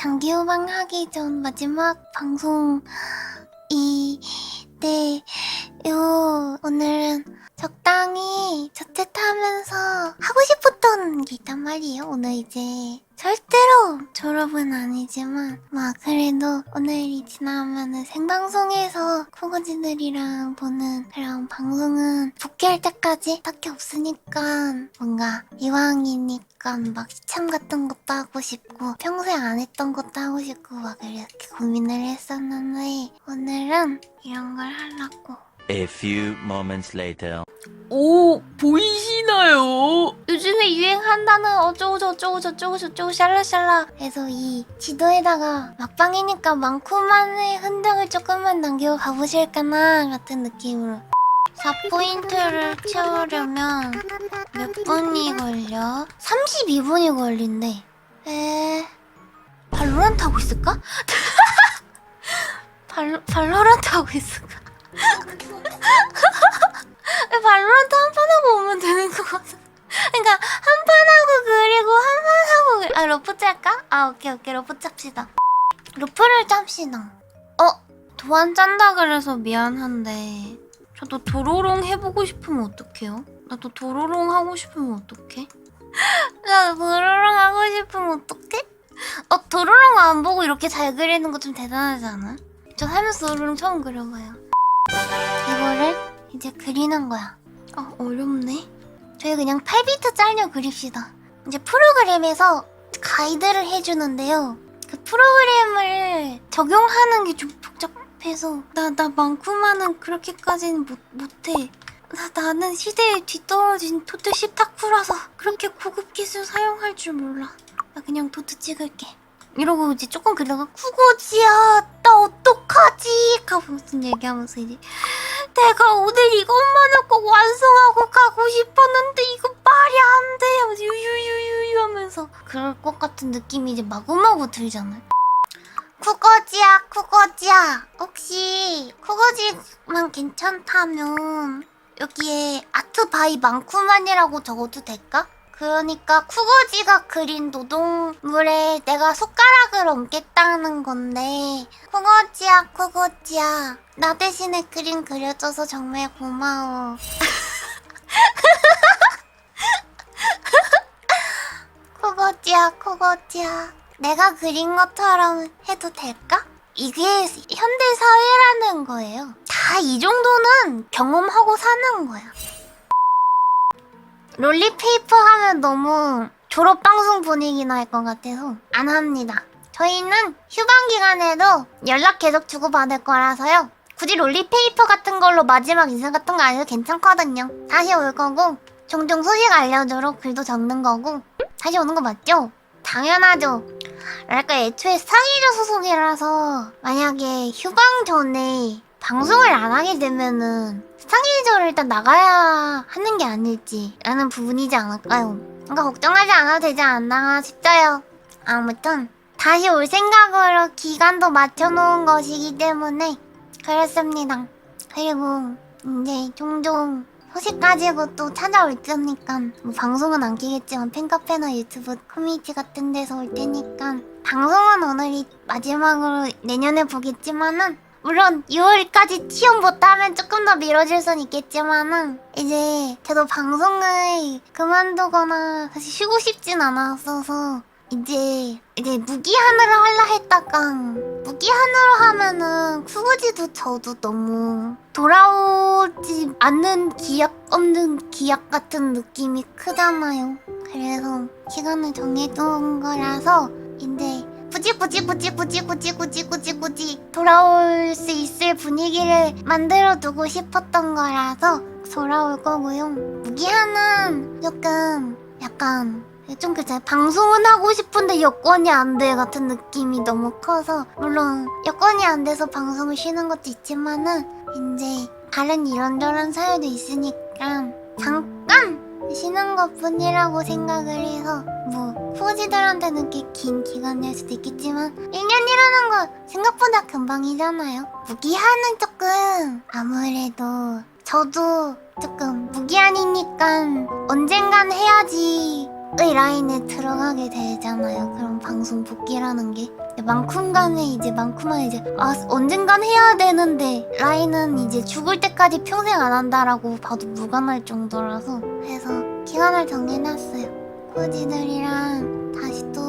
장기 후방 하기 전 마지막 방송이 네, 요 오늘은 적당히 자칫하면서 하고 싶었던 게 있단 말이에요. 오늘 이제 절대로 졸업은 아니지만 막 그래도 오늘이 지나면은 생방송에서 코거지들이랑 보는 그런 방송은 복귀할 때까지 딱히 없으니까 뭔가 이왕이니까 막 시참 같은 것도 하고 싶고 평소에 안 했던 것도 하고 싶고 막 이렇게 고민을 했었는데 오늘은 이런 걸 하려고 A few moments later. 오 보이시나요? 요즘에 유행한다는 어쩌고 저쩌고 저쩌고 저쩌고 샬라샬라 해서 이 지도에다가 막방이니까 많고만의 흔적을 조금만 남기고 가보실까나 같은 느낌으로 4포인트를 채우려면 몇 분이 걸려? 32분이 걸린대 에... 발로란트 하고 있을까? 발, 발로란트 하고 있을까? 왜 발로란트 한 판 하고 오면 되는 거 같아 그러니까 한 판 하고 그리고 한 판 하고 그리- 아 러프 짤까? 아 오케이 오케이 러프 짭시다 러프를 짭시다 어? 도안 짠다 그래서 미안한데 저도 도로롱 해보고 싶으면 어떡해요? 나도 도로롱 하고 싶으면 어떡해? 나 도로롱 하고 싶으면 어떡해? 어 도로롱 안 보고 이렇게 잘 그리는 거 좀 대단하지 않아? 저 살면서 도로롱 처음 그려봐요 이거를 이제 그리는 거야 아 어렵네 저희 그냥 8비트 잘려 그립시다. 이제 프로그램에서 가이드를 해주는데요. 그 프로그램을 적용하는 게 좀 복잡해서 나 나 많구만은 그렇게까지는 못 못해. 나 나는 시대에 뒤떨어진 도트 십타쿠라서 그렇게 고급 기술 사용할 줄 몰라. 나 그냥 도트 찍을게. 이러고 이제 조금 그러다가 쿠고지야 나 어떡하지? 하고 무슨 얘기하면서 이제 내가 오늘 이것만을 꼭 완성하고 가고 싶었는데 이거 말이 안 돼. 하면서 유유유유유 하면서 그럴 것 같은 느낌이 이제 마구마구 들잖아요. 쿠거지야, 쿠거지야. 혹시 쿠거지만 괜찮다면 여기에 아트 바이 많구만이라고 적어도 될까? 그러니까 쿠거지가 그린 노동물에 내가 손가락을 얹겠다는 건데 쿠거지야 쿠거지야. 나 대신에 그림 그려줘서 정말 고마워. 쿠거지야 쿠거지야. 내가 그린 것처럼 해도 될까? 이게 현대 사회라는 거예요. 다 이 정도는 경험하고 사는 거야 롤리페이퍼 하면 너무 졸업방송 분위기 날 것 같아서 안 합니다. 저희는 휴방 기간에도 연락 계속 주고받을 거라서요. 굳이 롤리페이퍼 같은 걸로 마지막 인사 같은 거안 해도 괜찮거든요. 다시 올 거고 종종 소식 알려주러 글도 적는 거고 다시 오는 거 맞죠? 당연하죠. 그러니까 애초에 상의조 소속이라서 만약에 휴방 전에 방송을 안 하게 되면은 상의조를 일단 나가야 하는 게 아닐지 라는 부분이지 않을까요? 그러니까 걱정하지 않아도 되지 않나 싶어요. 아무튼 다시 올 생각으로 기간도 맞춰놓은 것이기 때문에 그렇습니다. 그리고 이제 종종 소식 가지고 또 찾아올 테니까 뭐 방송은 안 키겠지만 팬카페나 유튜브 커뮤니티 같은 데서 올 테니까 방송은 오늘이 마지막으로 내년에 보겠지만은 물론 6월까지 티온 못하면 조금 더 미뤄질 순 있겠지만은 이제 저도 방송을 그만두거나 사실 쉬고 싶진 않았어서 이제 이제 무기한으로 할라 했다가 무기한으로 하면은 쿠구지도 저도 너무 돌아오지 않는 기약 없는 기약 같은 느낌이 크잖아요. 그래서 시간을 정해둔 거라서 이제 굳이 굳이 굳이 굳이 굳이 굳이 굳이 굳이 돌아올 수 있을 분위기를 만들어 두고 싶었던 거라서 돌아올 거고요. 무기한은 조금 약간 좀 그래 방송은 하고 싶은데 여건이 안 돼 같은 느낌이 너무 커서 물론 여건이 안 돼서 방송을 쉬는 것도 있지만은 이제 다른 이런저런 사유도 있으니까 잠깐 쉬는 것 뿐이라고 생각을 해서 뭐 후지들한테는 꽤 긴 기간일 수도 있겠지만 1년이라는 건 생각보다 금방이잖아요. 무기한은 조금 아무래도 저도 조금 무기한이니까 언젠간 해야지 라인에 들어가게 되잖아요. 그런 방송 복귀라는 게. 만큼간에 이제 만큼만 이제 아 언젠간 해야 되는데 라인은 이제 죽을 때까지 평생 안 한다라고 봐도 무관할 정도라서 해서 기간을 정해놨어요. 코지들이랑 다시 또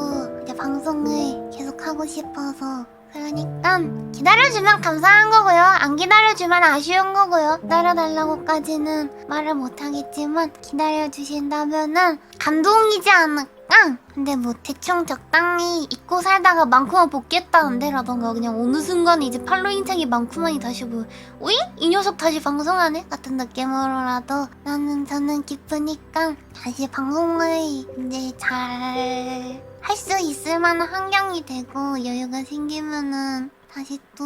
이제 방송을 계속 하고 싶어서 그러니까 기다려주면 감사한 거고요. 안 기다려주면 아쉬운 거고요. 기다려달라고까지는 말을 못하겠지만 기다려주신다면은 감동이지 않을까? 근데 뭐 대충 적당히 잊고 살다가 많구만 복귀했다는데 라던가 그냥 어느 순간 이제 팔로잉 창이 많구만이 다시 뭐 오잉? 이 녀석 다시 방송하네? 같은 느낌으로라도 나는 저는 기쁘니까 다시 방송을 이제 잘 할 수 있을 만한 환경이 되고 여유가 생기면은 다시 또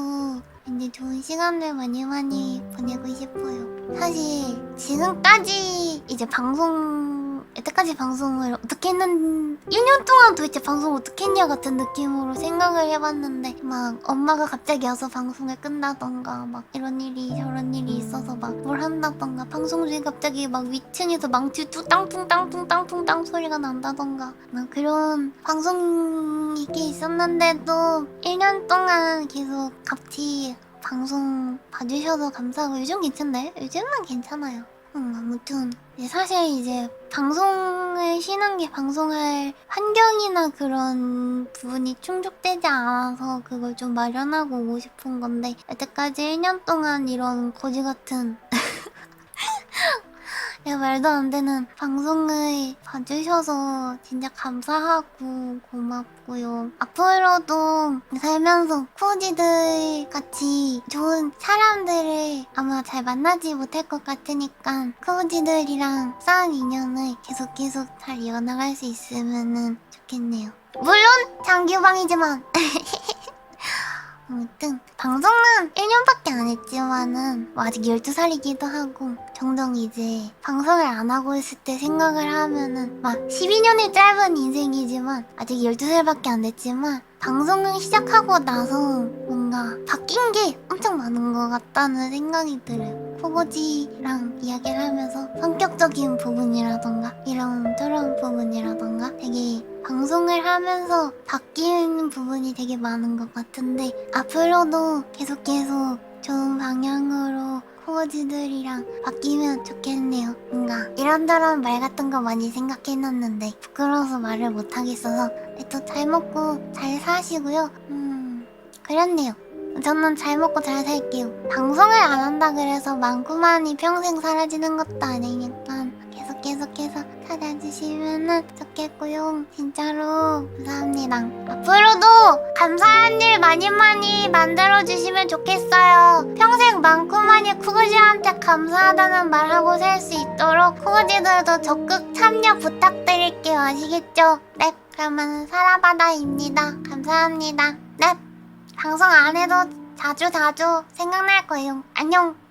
이제 좋은 시간들 많이 많이 보내고 싶어요. 사실 지금까지 이제 방송 여태까지 방송을 어떻게 했는 1년 동안 도대체 방송 어떻게 했냐 같은 느낌으로 생각을 해봤는데 막 엄마가 갑자기 와서 방송을 끈다던가 막 이런 일이 저런 일이 있어서 막 뭘 한다던가 방송 중에 갑자기 막 위층에서 망치 뚱땅뚱땅뚱땅뚱땅 소리가 난다던가 막 그런 방송이 꽤 있었는데도 1년 동안 계속 같이 방송 봐주셔서 감사하고 요즘 괜찮나요? 요즘은 괜찮아요. 음, 아무튼 이제 사실 이제 방송을 쉬는 게 방송할 환경이나 그런 부분이 충족되지 않아서 그걸 좀 마련하고 오고 싶은 건데 여태까지 1년 동안 이런 거지 같은 야 말도 안 되는 방송을 봐주셔서 진짜 감사하고 고맙고요. 앞으로도 살면서 쿠지들 같이 좋은 사람들을 아마 잘 만나지 못할 것 같으니까 쿠지들이랑 쌓은 인연을 계속 계속 잘 이어나갈 수 있으면 좋겠네요. 물론 장기방이지만 아무튼 방송은 1년밖에 안 했지만은 뭐 아직 12살이기도 하고 종종 이제 방송을 안 하고 있을 때 생각을 하면은 막 12년의 짧은 인생이지만 아직 12살밖에 안 됐지만 방송을 시작하고 나서 뭔가 바뀐 게 엄청 많은 것 같다는 생각이 들어요. 포고지랑 이야기를 하면서 성격적인 부분이라던가 이런 저런 부분이라던가 되게 방송을 하면서 바뀌는 부분이 되게 많은 것 같은데 앞으로도 계속 계속 좋은 방향으로 코어지들이랑 바뀌면 좋겠네요. 뭔가 이런저런 말 같은 거 많이 생각해놨는데 부끄러워서 말을 못하겠어서 또 잘 먹고 잘 사시고요. 음 그렇네요. 저는 잘 먹고 잘 살게요. 방송을 안 한다 그래서 많구만이 평생 사라지는 것도 아니니까 계속 계속해서 찾아주시면은 좋겠고요. 진짜로 감사합니다. 앞으로도 감사한 일 많이 많이 만들어주시면 좋겠어요. 평생 많구만이 쿠구지한테 감사하다는 말하고 살 수 있도록 쿠구지들도 적극 참여 부탁드릴게요. 아시겠죠? 네, 그러면 사라바다입니다. 감사합니다. 네. 방송 안 해도 자주 자주 생각날 거예요. 안녕.